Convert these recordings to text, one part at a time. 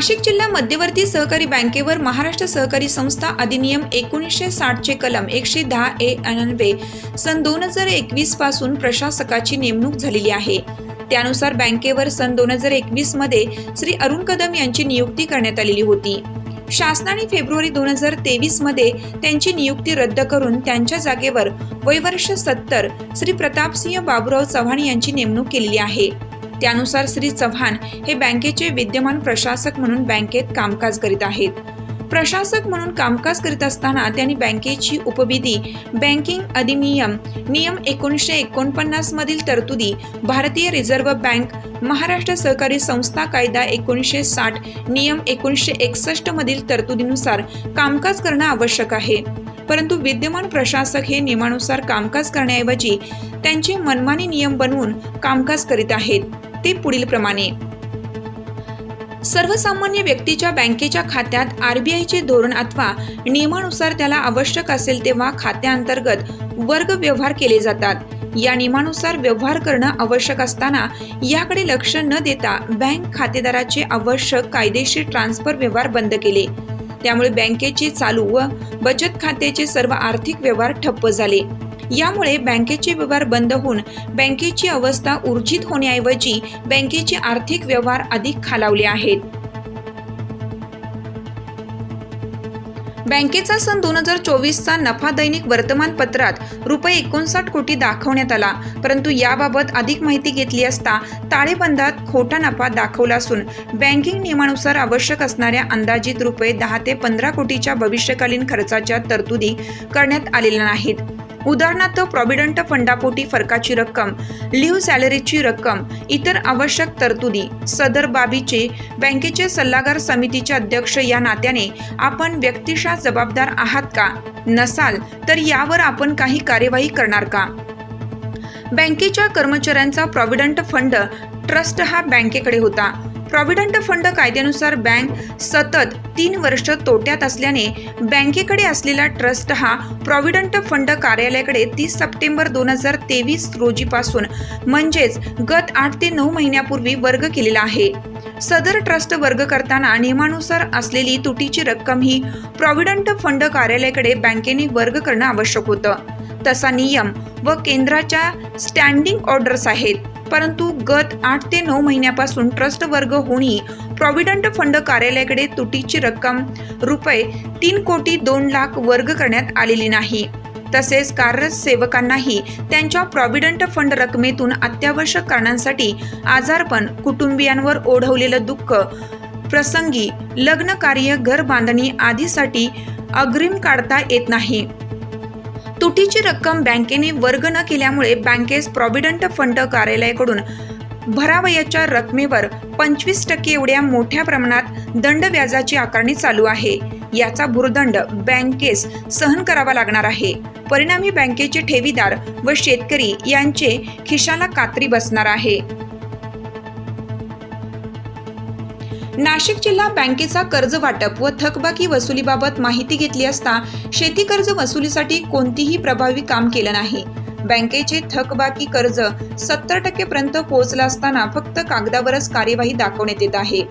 नाशिक जिल्हा मध्यवर्ती सहकारी बँकेवर महाराष्ट्र सहकारी संस्था अधिनियम एकोणीसशे साठचे कलम एकशे दहा ए अनन्वे सन दोन हजार एकवीसपासून प्रशासकाची नेमणूक झालेली आहे. त्यानुसार बँकेवर सन दोन हजार एकवीसमध्ये श्री अरुण कदम यांची नियुक्ती करण्यात आलेली होती. शासनाने फेब्रुवारी दोन हजार तेवीसमध्ये त्यांची नियुक्ती रद्द करून त्यांच्या जागेवर वयवर्ष सत्तर श्री प्रतापसिंह बाबुराव चव्हाण यांची नेमणूक केलेली आहे. त्यानुसार श्री चव्हाण हे बँकेचे विद्यमान प्रशासक म्हणून बँकेत कामकाज करीत आहेत. प्रशासक म्हणून कामकाज करीत असताना त्यांनी बँकेची उपविधी बँकिंग अधिनियम नियम एकोणीसशे एकोणपन्नास मधील तरतुदी भारतीय रिझर्व्ह बँक महाराष्ट्र सहकारी संस्था कायदा एकोणीसशे साठ नियम एकोणीसशे एकसष्ट मधील तरतुदीनुसार कामकाज करणं आवश्यक आहे. परंतु विद्यमान प्रशासक हे नियमानुसार कामकाज करण्याऐवजी त्यांचे मनमानी नियम बनवून कामकाज करीत आहेत. ते पुढील प्रमाणे. सर्वसामान्य व्यक्तीच्या बँकेच्या खात्यात आरबीआयचे धोरण अथवा नियमानुसार त्याला आवश्यक असेल तेव्हा खात्याअंतर्गत वर्ग व्यवहार केले जातात. या नियमानुसार व्यवहार करणं आवश्यक असताना याकडे लक्ष न देता बँक खातेदाराचे आवश्यक कायदेशीर ट्रान्सफर व्यवहार बंद केले. त्यामुळे बँकेचे चालू व बचत खात्याचे सर्व आर्थिक व्यवहार ठप्प झाले. यामुळे बँकेचे व्यवहार बंद होऊन बँकेची अवस्था ऊर्जित होण्याऐवजी बँकेचे आर्थिक व्यवहार अधिक खालावले आहेत. बँकेचा सन दोन हजार चोवीसचा नफा दैनिक वर्तमानपत्रात रुपये एकोणसाठ कोटी दाखवण्यात आला परंतु याबाबत अधिक माहिती घेतली असता ताळेबंदात खोटा नफा दाखवला असून बँकिंग नियमानुसार आवश्यक असणाऱ्या अंदाजित रुपये दहा ते पंधरा कोटीच्या भविष्यकालीन खर्चाच्या तरतुदी करण्यात आलेल्या नाहीत. उदाहरणार्थ प्रॉव्हिडंट फंडापोटी फरकाची रक्कम लिव्ह सॅलरीची रक्कम इतर आवश्यक तरतुदी सदर बाबीचे बँकेचे सल्लागार समितीचे अध्यक्ष या नात्याने आपण व्यक्तिशः जबाबदार आहात का? नसाल तर यावर आपण काही कार्यवाही करणार का? बँकेच्या कर्मचाऱ्यांचा प्रॉव्हिडंट फंड ट्रस्ट हा बँकेकडे होता. प्रॉव्हिडंट फंड कायद्यानुसार बँक सतत तीन वर्ष तोट्यात असल्याने बँकेकडे असलेला ट्रस्ट हा प्रॉव्हिडंट फंड कार्यालयाकडे तीस सप्टेंबर दोन हजार तेवीस रोजीपासून म्हणजेच गत आठ ते नऊ महिन्यापूर्वी वर्ग केलेला आहे. सदर ट्रस्ट वर्ग करताना नियमानुसार असलेली तुटीची रक्कम ही प्रॉव्हिडंट फंड कार्यालयाकडे बँकेने वर्ग करणं आवश्यक होतं. तसा नियम व केंद्राच्या स्टँडिंग ऑर्डर्स आहेत. परंतु गत आठ ते नऊ महिन्यापासून ट्रस्ट वर्ग होणी प्रॉव्हिडंट फंड कार्यालयाकडे तुटीची रक्कम रुपये तीन कोटी दोन लाख वर्ग करण्यात आलेली नाही. तसेच कार्यरत सेवकांनाही त्यांच्या प्रॉव्हिडंट फंड रकमेतून अत्यावश्यक कारणांसाठी आजारपण कुटुंबियांवर ओढवलेलं दुःख प्रसंगी लग्न कार्य घर बांधणी आदीसाठी अग्रिम काढता येत नाही. तुटीची रक्कम बँकेने वर्ग न केल्यामुळे बँकेस प्रॉव्हिडंट फंड कार्यालयाकडून भरावयाच्या रकमेवर पंचवीस टक्के एवढ्या मोठ्या प्रमाणात दंड व्याजाची आकारणी चालू आहे. याचा भूर्दंड बँकेस सहन करावा लागणार आहे. परिणामी बँकेचे ठेवीदार व शेतकरी यांचे खिशाला कात्री बसणार आहे. नाशिक जिल्हा बँकेचा कर्ज वाटप व थकबाकी वसुलीबाबत माहिती घेतली असता शेती कर्ज वसुलीसाठी कोणतीही प्रभावी काम केलं नाही. बँकेचे थकबाकी कर्ज सत्तर टक्केपर्यंत पोहोचला असताना फक्त कागदावरच कार्यवाही दाखवण्यात येत आहे.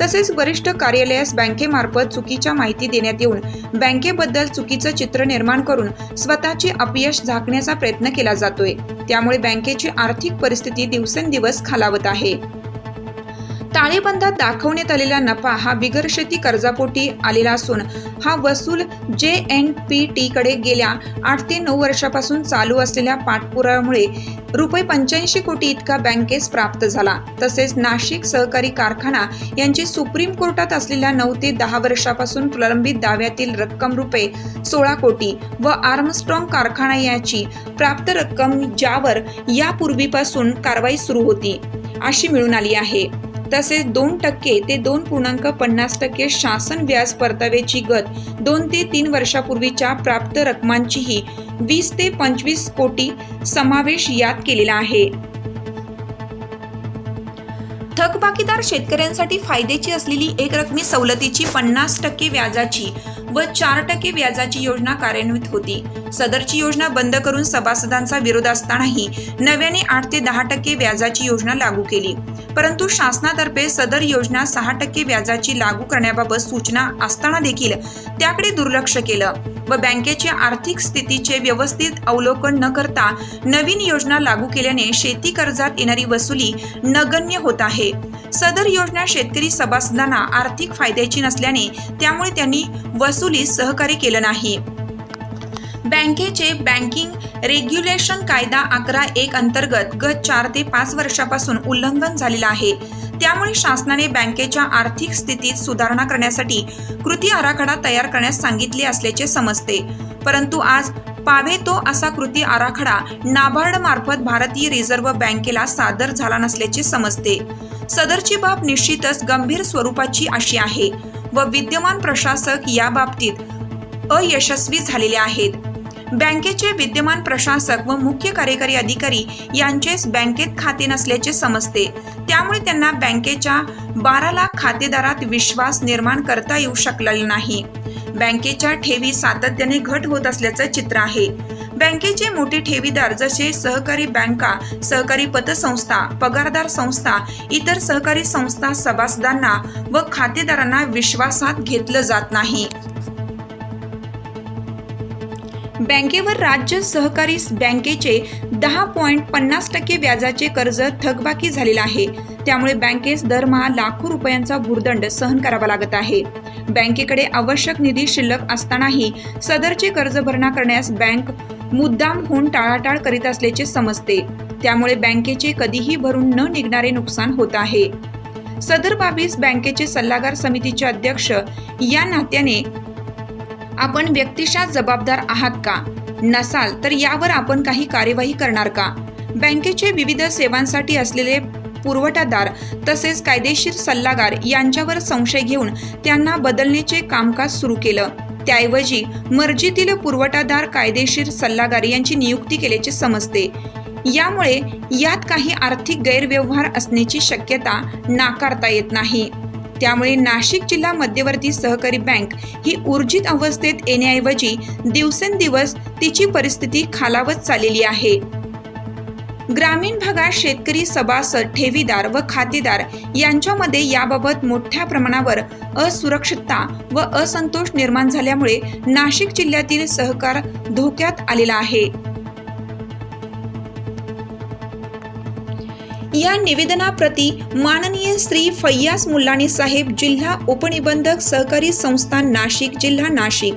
तसेच वरिष्ठ कार्यालयास बँकेमार्फत चुकीच्या माहिती देण्यात येऊन बँकेबद्दल चुकीचं चित्र निर्माण करून स्वतःचे अपयश झाकण्याचा प्रयत्न केला जातोय. त्यामुळे बँकेची आर्थिक परिस्थिती दिवसेंदिवस खालावत आहे. ताळेबंदात दाखवण्यात आलेला नफा हा बिगर शेती कर्जापोटी आलेला असून हा वसूल जे एन पी टी कडे गेल्या आठ ते नऊ वर्षापासून चालू असलेल्या पाठपुरामुळे रुपये पंच्याऐंशी कोटी इतका बँकेस प्राप्त झाला. तसेच नाशिक सहकारी कारखाना यांची सुप्रीम कोर्टात असलेल्या नऊ ते दहा वर्षापासून प्रलंबित दाव्यातील रक्कम रुपये सोळा कोटी व आर्मस्ट्रॉंग कारखाना याची प्राप्त रक्कम ज्यावर यापूर्वीपासून कारवाई सुरू होती अशी मिळून आली आहे. तसेच दोन टक्के ते दोन पूर्णांक पन्नास टक्के शासन व्याज परताव्याची गत दोन ते तीन वर्षापूर्वीच्या प्राप्त रकमांचीही वीस ते पंचवीस कोटी समावेश यात केलेला आहे. थकबाकीदार शेतकऱ्यांसाठी फायद्याची असलेली एक रकमी सवलतीची पन्नास टक्के व्याजाची व चार टक्के व्याजाची योजना कार्यान्वित होती. सदरची योजना बंद करून सभासदांचा विरोध असतानाही नव्याने आठ ते दहा टक्के व्याजाची योजना लागू केली. परंतु शासनातर्फे सदर योजना सहा टक्के व्याजाची लागू करण्याबाबत सूचना असताना देखील त्याकडे दुर्लक्ष केलं. व बँकेचे आर्थिक स्थितीचे व्यवस्थित अवलोकन न करता नवीन योजना लागू केल्याने शेती कर्जात येणारी वसुली नगण्य होत आहे. सदर योजना शेतकरी सभासदांना आर्थिक फायद्याची नसल्याने त्यामुळे त्यांनी वसुली सहकार्य केलं नाही. बँकेचे बँकिंग रेग्युलेशन कायदा अकरा एक अंतर्गत गत चार ते पाच वर्षापासून उल्लंघन झालेलं आहे. त्यामुळे शासनाने बँकेच्या आर्थिक स्थितीत सुधारणा करण्यासाठी कृती आराखडा तयार करण्यास सांगितले असल्याचे समजते. परंतु आज पावेतो असा कृती आराखडा नाबार्ड मार्फत भारतीय रिझर्व्ह बँकेला सादर झाला नसल्याचे समजते. सदरची बाब निश्चितच गंभीर स्वरूपाची अशी आहे व विद्यमान प्रशासक या बाबतीत अयशस्वी झालेले आहेत. बँकेचे विद्यमान प्रशासक व मुख्य कार्यकारी अधिकारी यांचेच बँकेत खाते नसल्याचे समजते. त्यामुळे त्यांना बँकेच्या बारा लाख खातेदारात विश्वास निर्माण करता येऊ शकलेला नाही. बँकेच्या ठेवी सातत्याने घट होत असल्याचं चित्र आहे. बँकेचे मोठे ठेवीदार जसे सहकारी बँका सहकारी पतसंस्था पगारदार संस्था इतर सहकारी संस्था सभासदांना व खातेदारांना विश्वासात घेतलं जात नाही. बँकेवर राज्य सहकारी बँकेचे दहा पॉईंट पन्नास टक्के व्याजाचे कर्ज थकबाकी झालेलं आहे. त्यामुळे बँकेस दरमहा लाखो रुपयांचा भूर्दंड सहन करावा लागत आहे. बँकेकडे आवश्यक निधी शिल्लक असतानाही सदरचे कर्ज भरणा करण्यास बँक मुद्दाम होऊन टाळाटाळ करीत असल्याचे समजते. त्यामुळे बँकेचे कधीही भरून न निघणारे नुकसान होत आहे. सदर बाबीस बँकेचे सल्लागार समितीचे अध्यक्ष या नात्याने आपण व्यक्तिशः जबाबदार आहात का? नसाल तर यावर आपण काही कार्यवाही करणार का? बँकेचे विविध सेवांसाठी असलेले पुरवठादार तसेच कायदेशीर सल्लागार यांच्यावर संशय घेऊन त्यांना बदलण्याचे कामकाज सुरू केलं. त्याऐवजी मर्जीतील पुरवठादार कायदेशीर सल्लागार यांची नियुक्ती केल्याचे समजते. यामुळे यात काही आर्थिक गैरव्यवहार असण्याची शक्यता नाकारता येत नाही. त्यामुळे नाशिक जिल्हा मध्यवर्ती सहकारी बँक ही ऊर्जित अवस्थेत येण्याऐवजी दिवसेंदिवस तिची परिस्थिती खालावत चाललेली आहे. ग्रामीण भागात शेतकरी सभासद ठेवीदार व खातेदार यांच्यामध्ये याबाबत मोठ्या प्रमाणावर असुरक्षितता व असंतोष निर्माण झाल्यामुळे नाशिक जिल्ह्यातील सहकार धोक्यात आलेला आहे. या निवेदनाप्रती माननीय श्री फय्यास मुल्लानी साहेब जिल्हा उपनिबंधक सहकारी संस्थान नाशिक जिल्हा नाशिक.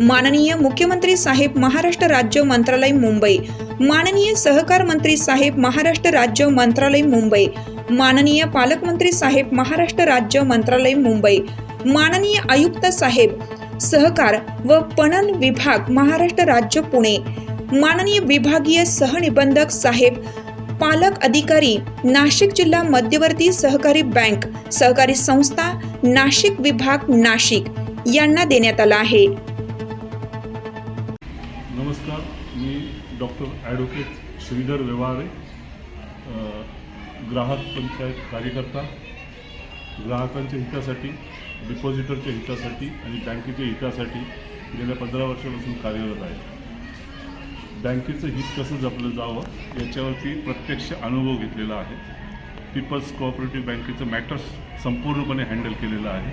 माननीय मुख्यमंत्री साहेब महाराष्ट्र राज्य मंत्रालय मुंबई. माननीय सहकार मंत्री साहेब महाराष्ट्र राज्य मंत्रालय मुंबई. माननीय पालकमंत्री साहेब महाराष्ट्र राज्य मंत्रालय मुंबई. माननीय आयुक्त साहेब सहकार व पणन विभाग महाराष्ट्र राज्य पुणे. माननीय विभागीय सहनिबंधक साहेब पालक अधिकारी नाशिक जिल्हा मध्यवर्ती सहकारी बँक सहकारी संस्था नाशिक विभाग नाशिक यांना देण्यात आला आहे. नमस्कार मी डॉक्टर ॲडव्होकेट श्रीधर व्यवहारे ग्राहक पंचायत कार्यकर्ता ग्राहकांच्या हितासाठी डिपॉझिटरच्या हितासाठी आणि बँकेच्या हितासाठी गेल्या पंधरा वर्षापासून कार्यरत आहे. बँकेचं हित कसं जपलं जावं याच्यावरती प्रत्यक्ष अनुभव घेतलेला आहे. पीपल्स कोऑपरेटिव्ह बँकेचं मॅटर्स संपूर्णपणे हँडल केलेलं आहे.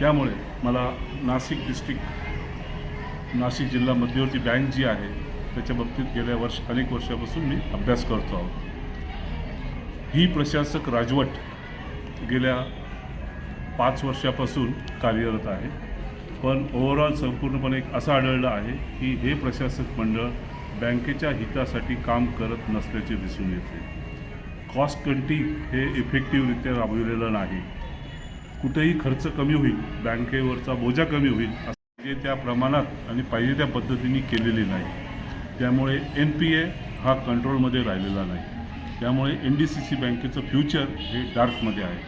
त्यामुळे मला नाशिक डिस्ट्रिक्ट नाशिक जिल्हा मध्यवर्ती बँक जी आहे त्याच्या बाबतीत गेल्या वर्ष अनेक वर्षापासून मी अभ्यास करतो आहोत. ही प्रशासक राजवट गेल्या पाच वर्षापासून कार्यरत आहे. पण ओव्हरऑल संपूर्णपणे एक असं आढळलं आहे की हे प्रशासक मंडळ बँकेच्या हितासाठी काम करत नसल्याचे दिसून येते. कॉस्ट कंटिंग हे इफेक्टिव्हरित्या राबविलेलं नाही. कुठेही खर्च कमी होईल बँकेवरचा बोजा कमी होईल जे त्या प्रमाणात आणि पाहिजे त्या पद्धतीने केलेली नाही. त्यामुळे एन पी ए हा कंट्रोलमध्ये राहिलेला नाही. त्यामुळे एन डी सी सी बँकेचं फ्युचर हे डार्कमध्ये आहे.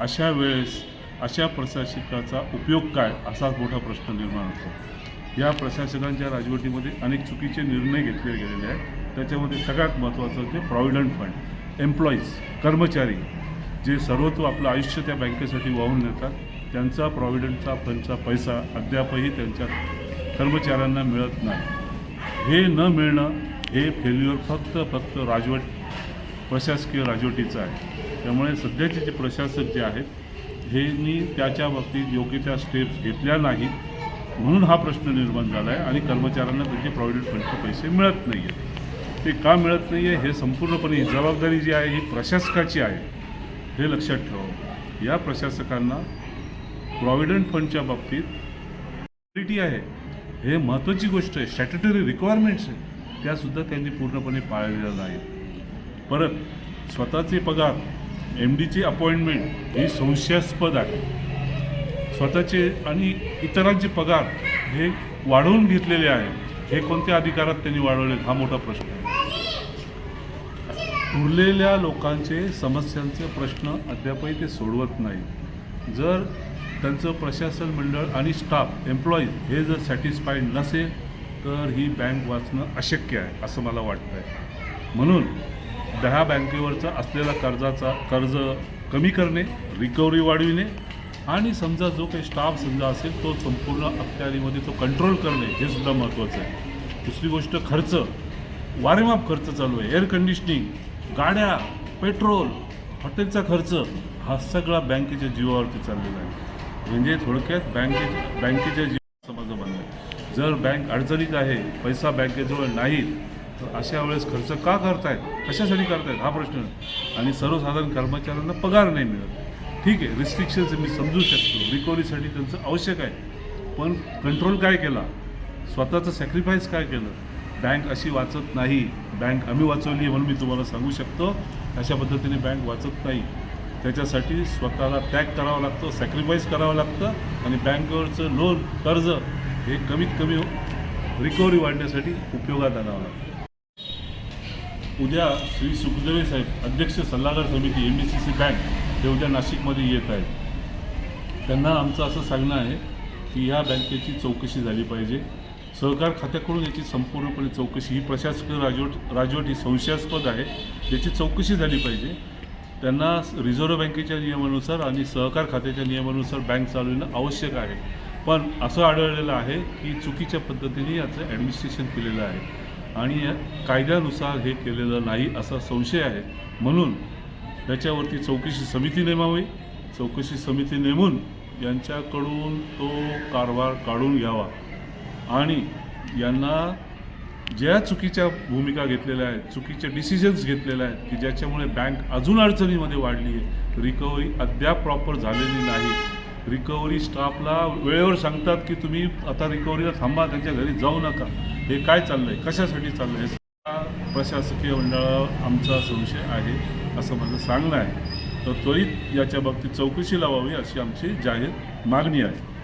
अशा वेळेस अशा प्रशासकाचा उपयोग काय असाच मोठा प्रश्न निर्माण होतो. या प्रशासकांच्या राजवटीमध्ये अनेक चुकीचे निर्णय घेतले गेलेले आहेत. त्याच्यामध्ये सगळ्यात महत्त्वाचं ते प्रॉव्हिडंट फंड एम्प्लॉईज कर्मचारी जे सर्वत्व आपलं आयुष्य त्या बँकेसाठी वाहून नेतात त्यांचा प्रॉव्हिडंटचा फंडचा पैसा अद्यापही त्यांच्या कर्मचाऱ्यांना मिळत नाही. हे न मिळणं हे फेल्युअर फक्त फक्त राजवट प्रशासकीय राजवटीचं आहे. त्यामुळे सध्याचे जे प्रशासक जे आहेत हे मी त्याच्या बाबतीत योग्य त्या स्टेप्स घेतल्या नाहीत. म्हणून हा प्रश्न निर्माण झाला आहे आणि कर्मचाऱ्यांना त्यांचे प्रॉव्हिडंट फंडचे पैसे मिळत नाही आहेत ते का मिळत नाही आहे हे संपूर्णपणे ही जबाबदारी जी आहे ही प्रशासकाची आहे हे लक्षात ठेवावं या प्रशासकांना प्रॉव्हिडंट फंडच्या बाबतीत क्वालिटी आहे. हे महत्त्वाची गोष्ट आहे स्टॅट्युटरी रिक्वायरमेंट्स आहे त्यासुद्धा त्यांनी पूर्णपणे पाळलेल्या नाहीत. परत स्वतःचे पगार एम डीची अपॉइंटमेंट ही संशयास्पद आहे. स्वतःचे आणि इतरांचे पगार हे वाढवून घेतलेले आहे. हे कोणत्या अधिकारात त्यांनी वाढवले हा मोठा प्रश्न आहे. उरलेल्या लोकांचे समस्यांचे प्रश्न अद्यापही ते सोडवत नाही जर त्यांचं प्रशासन मंडळ आणि स्टाफ एम्प्लॉईज हे जर सॅटिस्फाईड नसेल तर ही बँक वाचणं अशक्य आहे असं मला वाटतं आहे म्हणून दहा बँकेवरचा असलेला कर्जाचा कर्ज कमी करणे रिकव्हरी वाढविणे आणि समजा जो काही स्टाफ समजा असेल तो संपूर्ण अखत्यारीमध्ये तो कंट्रोल करणे हे सुद्धा महत्त्वाचं आहे. दुसरी गोष्ट खर्च. वारेमाप खर्च चालू आहे. एअर कंडिशनिंग गाड्या पेट्रोल हॉटेलचा खर्च हा सगळा बँकेच्या जीवावरती चाललेला आहे. म्हणजे थोडक्यात बँके बँकेच्या जीवा माझं बनलं आहे जर बँक अडचणीत आहे पैसा बँकेजवळ नाही तर अशा वेळेस खर्च का करतायत? कशासाठी करतायत? हा प्रश्न आणि सर्वसाधारण कर्मचाऱ्यांना पगार नाही मिळत. ठीक आहे रिस्ट्रिक्शन्स मी समजू शकतो. रिकव्हरीसाठी त्यांचं आवश्यक आहे. पण कंट्रोल काय केला? स्वतःचं सॅक्रिफाईस काय केलं? बँक अशी वाचत नाही. बँक आम्ही वाचवली म्हणून मी तुम्हाला सांगू शकतो. अशा पद्धतीने बँक वाचत नाही. त्याच्यासाठी स्वतःला टॅग करावा लागतो सॅक्रिफाईस करावं लागतं आणि बँकेवरचं लोन कर्ज हे कमीत कमी रिकव्हरी वाढण्यासाठी उपयोगात आणावं लागतं. उद्या श्री सुखदेवे साहेब अध्यक्ष सल्लागार समिती M B C C bank तेवढ्या नाशिकमध्ये येत आहेत. त्यांना आमचं असं सांगणं आहे की ह्या बँकेची चौकशी झाली पाहिजे. सहकार खात्याकडून याची संपूर्णपणे चौकशी ही प्रशासकीय राजवट राजवट ही संशयास्पद आहे. याची चौकशी झाली पाहिजे. त्यांना रिझर्व्ह बँकेच्या नियमानुसार आणि सहकार खात्याच्या नियमानुसार बँक चालवणं आवश्यक आहे. पण असं आढळलेलं आहे की चुकीच्या पद्धतीने याचं ॲडमिनिस्ट्रेशन केलेलं आहे. आणि कायद्यानुसार हे केलेलं नाही असा संशय आहे. म्हणून त्याच्यावरती चौकशी समिती नेमावी. चौकशी समिती नेमून यांच्याकडून तो कारभार काढून घ्यावा. आणि यांना ज्या चुकीच्या भूमिका घेतलेल्या आहेत चुकीचे डिसिजन्स घेतलेले आहेत की ज्याच्यामुळे बँक अजून अडचणीमध्ये वाढली आहे रिकव्हरी अद्याप प्रॉपर झालेली नाही. रिकव्हरी स्टाफला वेळेवर सांगतात की तुम्ही आता रिकव्हरीला थांबा त्यांच्या घरी जाऊ नका. हे काय चाललं आहे कशासाठी चाललं आहे प्रशासकीय मंडळावर आमचा संशय आहे. असं माझं सांगणं आहे. तर त्वरित याच्या बाबतीत चौकशी लावावी अशी आमची जाहीर मागणी आहे.